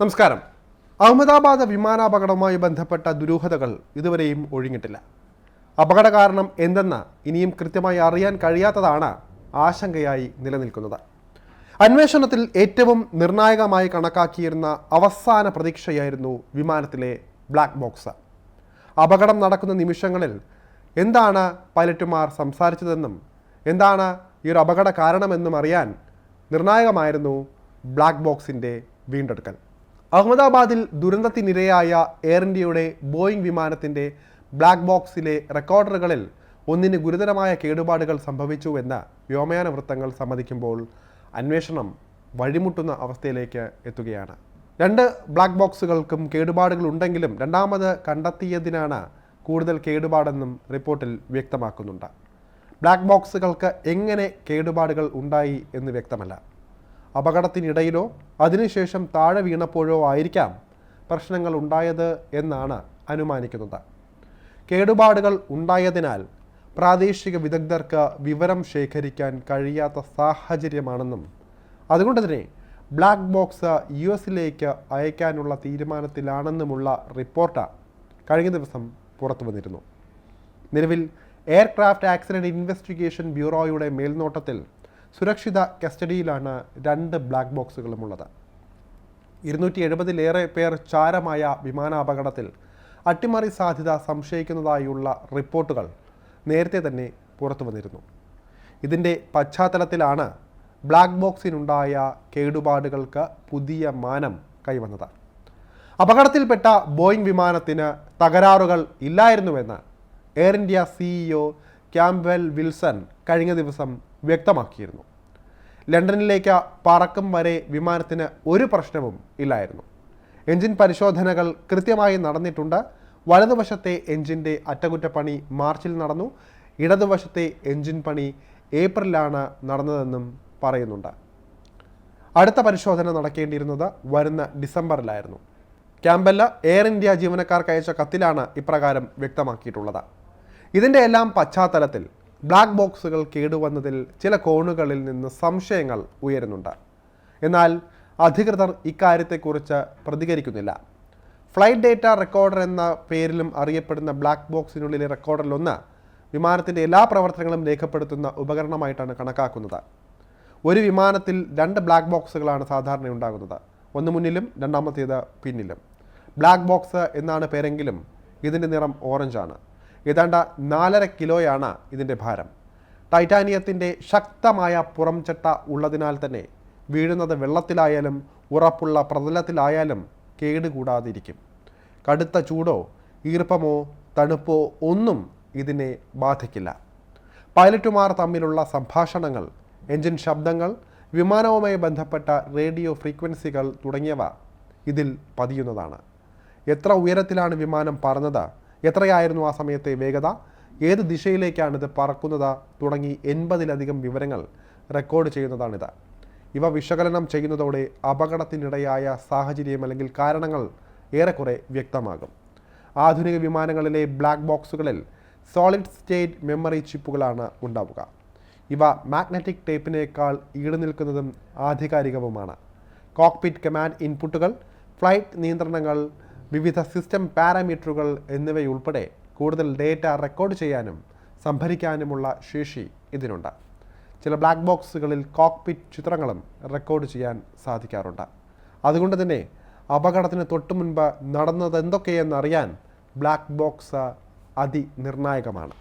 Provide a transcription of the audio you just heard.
നമസ്കാരം. അഹമ്മദാബാദ് വിമാനാപകടവുമായി ബന്ധപ്പെട്ട ദുരൂഹതകൾ ഇതുവരെയും ഒഴിഞ്ഞിട്ടില്ല. അപകട കാരണം എന്തെന്ന് ഇനിയും കൃത്യമായി അറിയാൻ കഴിയാത്തതാണ് ആശങ്കയായി നിലനിൽക്കുന്നത്. അന്വേഷണത്തിൽ ഏറ്റവും നിർണായകമായി കണക്കാക്കിയിരുന്ന അവസാന പ്രതീക്ഷയായിരുന്നു വിമാനത്തിലെ ബ്ലാക്ക് ബോക്സ്. അപകടം നടക്കുന്ന നിമിഷങ്ങളിൽ എന്താണ് പൈലറ്റുമാർ സംസാരിച്ചതെന്നും എന്താണ് ഈ ഒരു അപകട കാരണമെന്നും അറിയാൻ നിർണായകമായിരുന്നു ബ്ലാക്ക് ബോക്സിന്റെ വീണ്ടെടുക്കൽ. അഹമ്മദാബാദിൽ ദുരന്തത്തിനിരയായ എയർ ഇന്ത്യയുടെ ബോയിംഗ് വിമാനത്തിന്റെ ബ്ലാക്ക് ബോക്സിലെ റെക്കോർഡറുകളിൽ ഒന്നിന് ഗുരുതരമായ കേടുപാടുകൾ സംഭവിച്ചുവെന്ന് വ്യോമയാന വൃത്തങ്ങൾ സമ്മതിക്കുമ്പോൾ അന്വേഷണം വഴിമുട്ടുന്ന അവസ്ഥയിലേക്ക് എത്തുകയാണ്. രണ്ട് ബ്ലാക്ക് ബോക്സുകൾക്കും കേടുപാടുകൾ ഉണ്ടെങ്കിലും രണ്ടാമത് കണ്ടെത്തിയതിനാണ് കൂടുതൽ കേടുപാടെന്നും റിപ്പോർട്ടിൽ വ്യക്തമാക്കുന്നുണ്ട്. ബ്ലാക്ക് ബോക്സുകൾക്ക് എങ്ങനെ കേടുപാടുകൾ ഉണ്ടായി എന്ന് വ്യക്തമല്ല. അപകടത്തിനിടയിലോ അതിനുശേഷം താഴെ വീണപ്പോഴോ ആയിരിക്കാം പ്രശ്നങ്ങൾ ഉണ്ടായത് എന്നാണ് അനുമാനിക്കുന്നത്. കേടുപാടുകൾ ഉണ്ടായതിനാൽ പ്രാദേശിക വിദഗ്ധർക്ക് വിവരം ശേഖരിക്കാൻ കഴിയാത്ത സാഹചര്യമാണെന്നും അതുകൊണ്ട് തന്നെ ബ്ലാക്ക് ബോക്സ് യു എസിലേക്ക് അയക്കാനുള്ള തീരുമാനത്തിലാണെന്നുമുള്ള റിപ്പോർട്ട് കഴിഞ്ഞ ദിവസം പുറത്തു വന്നിരുന്നു. നിലവിൽ എയർക്രാഫ്റ്റ് ആക്സിഡന്റ് ഇൻവെസ്റ്റിഗേഷൻ ബ്യൂറോയുടെ മേൽനോട്ടത്തിൽ സുരക്ഷിത കസ്റ്റഡിയിലാണ് രണ്ട് ബ്ലാക്ക് ബോക്സുകളുമുള്ളത് ഇരുന്നൂറ്റി എഴുപതിലേറെ പേർ ചാരമായ വിമാനാപകടത്തിൽ അട്ടിമറി സാധ്യത സംശയിക്കുന്നതായുള്ള റിപ്പോർട്ടുകൾ നേരത്തെ തന്നെ പുറത്തു വന്നിരുന്നു. ഇതിന്റെ പശ്ചാത്തലത്തിലാണ് ബ്ലാക്ക് ബോക്സിനുണ്ടായ കേടുപാടുകൾക്ക് പുതിയ മാനം കൈവന്നത്. അപകടത്തിൽപ്പെട്ട ബോയിങ് വിമാനത്തിന് തകരാറുകൾ ഇല്ലായിരുന്നുവെന്ന് Air India CEO Campbell Wilson കഴിഞ്ഞ ദിവസം വ്യക്തമാക്കിയിരുന്നു. ലണ്ടനിലേക്ക് പറക്കും വരെ വിമാനത്തിന് ഒരു പ്രശ്നവും ഇല്ലായിരുന്നു. എഞ്ചിൻ പരിശോധനകൾ കൃത്യമായി നടന്നിട്ടുണ്ട്. വലതുവശത്തെ എഞ്ചിന്റെ അറ്റകുറ്റപ്പണി മാർച്ചിൽ നടന്നു. ഇടതുവശത്തെ എഞ്ചിൻ പണി ഏപ്രിലാണ് നടന്നതെന്നും പറയുന്നുണ്ട്. അടുത്ത പരിശോധന നടക്കേണ്ടിയിരുന്നത് വരുന്ന ഡിസംബറിലായിരുന്നു. ക്യാമ്പല്ല എയർ ഇന്ത്യ ജീവനക്കാർക്ക് അയച്ച കത്തിലാണ് ഇപ്രകാരം വ്യക്തമാക്കിയിട്ടുള്ളത്. ഇതിന്റെ എല്ലാം പശ്ചാത്തലത്തിൽ ബ്ലാക്ക് ബോക്സുകൾ കേടുവന്നതിൽ ചില കോണുകളിൽ നിന്ന് സംശയങ്ങൾ ഉയരുന്നുണ്ട്. എന്നാൽ അധികൃതർ ഇക്കാര്യത്തെക്കുറിച്ച് പ്രതികരിക്കുന്നില്ല. ഫ്ലൈറ്റ് ഡേറ്റ റെക്കോർഡർ എന്ന പേരിലും അറിയപ്പെടുന്ന ബ്ലാക്ക് ബോക്സിനുള്ളിലെ റെക്കോർഡറിലൊന്ന് വിമാനത്തിന്റെ എല്ലാ പ്രവർത്തനങ്ങളും രേഖപ്പെടുത്തുന്ന ഉപകരണമായിട്ടാണ് കണക്കാക്കുന്നത്. ഒരു വിമാനത്തിൽ രണ്ട് ബ്ലാക്ക് ബോക്സുകളാണ് സാധാരണ ഉണ്ടാകുന്നത്. ഒന്ന് മുന്നിലും രണ്ടാമത്തേത് പിന്നിലും. ബ്ലാക്ക് ബോക്സ് എന്നാണ് പേരെങ്കിലും ഇതിന്റെ നിറം ഓറഞ്ചാണ് ഏതാണ്ട് നാലര കിലോയാണ് ഇതിന്റെ ഭാരം. ടൈറ്റാനിയത്തിന്റെ ശക്തമായ പുറംചട്ട ഉള്ളതിനാൽ തന്നെ വീഴുന്നത് വെള്ളത്തിലായാലും ഉറപ്പുള്ള പ്രതലത്തിലായാലും കേടുകൂടാതിരിക്കും. കടുത്ത ചൂടോ ഈർപ്പമോ തണുപ്പോ ഒന്നും ഇതിനെ ബാധിക്കില്ല. പൈലറ്റുമാർ തമ്മിലുള്ള സംഭാഷണങ്ങൾ എഞ്ചിൻ ശബ്ദങ്ങൾ വിമാനവുമായി ബന്ധപ്പെട്ട റേഡിയോ ഫ്രീക്വൻസികൾ തുടങ്ങിയവ ഇതിൽ പതിയുന്നതാണ്. എത്ര ഉയരത്തിലാണ് വിമാനം പറന്നത്? എത്രയായിരുന്നു ആ സമയത്തെ വേഗത? ഏത് ദിശയിലേക്കാണ് ഇത് പറക്കുന്നത്? തുടങ്ങി എൺപതിലധികം വിവരങ്ങൾ റെക്കോർഡ് ചെയ്യുന്നതാണിത്. ഇവ വിശകലനം ചെയ്യുന്നതോടെ അപകടത്തിനിടയായ സാഹചര്യം അല്ലെങ്കിൽ കാരണങ്ങൾ ഏറെക്കുറെ വ്യക്തമാകും. ആധുനിക വിമാനങ്ങളിലെ ബ്ലാക്ക് ബോക്സുകളിൽ സോളിഡ് സ്റ്റേറ്റ് മെമ്മറി ചിപ്പുകളാണ് ഉണ്ടാവുക. ഇവ മാഗ്നറ്റിക് ടേപ്പിനേക്കാൾ ഈടുനിൽക്കുന്നതും ആധികാരികവുമാണ്. കോക്പിറ്റ് കമാൻഡ് ഇൻപുട്ടുകൾ ഫ്ലൈറ്റ് നിയന്ത്രണങ്ങൾ വിവിധ സിസ്റ്റം പാരാമീറ്ററുകൾ എന്നിവയുൾപ്പെടെ കൂടുതൽ ഡേറ്റ റെക്കോർഡ് ചെയ്യാനും സംഭരിക്കാനുമുള്ള ശേഷി ഇതിനുണ്ട്. ചില ബ്ലാക്ക് ബോക്സുകളിൽ കോക്ക്പിറ്റ് ചിത്രങ്ങളും റെക്കോർഡ് ചെയ്യാൻ സാധിക്കാറുണ്ട്. അതുകൊണ്ട് തന്നെ അപകടത്തിന് തൊട്ടു മുൻപ് നടന്നതെന്തൊക്കെയെന്നറിയാൻ ബ്ലാക്ക് ബോക്സ് അതിനിർണായകമാണ്.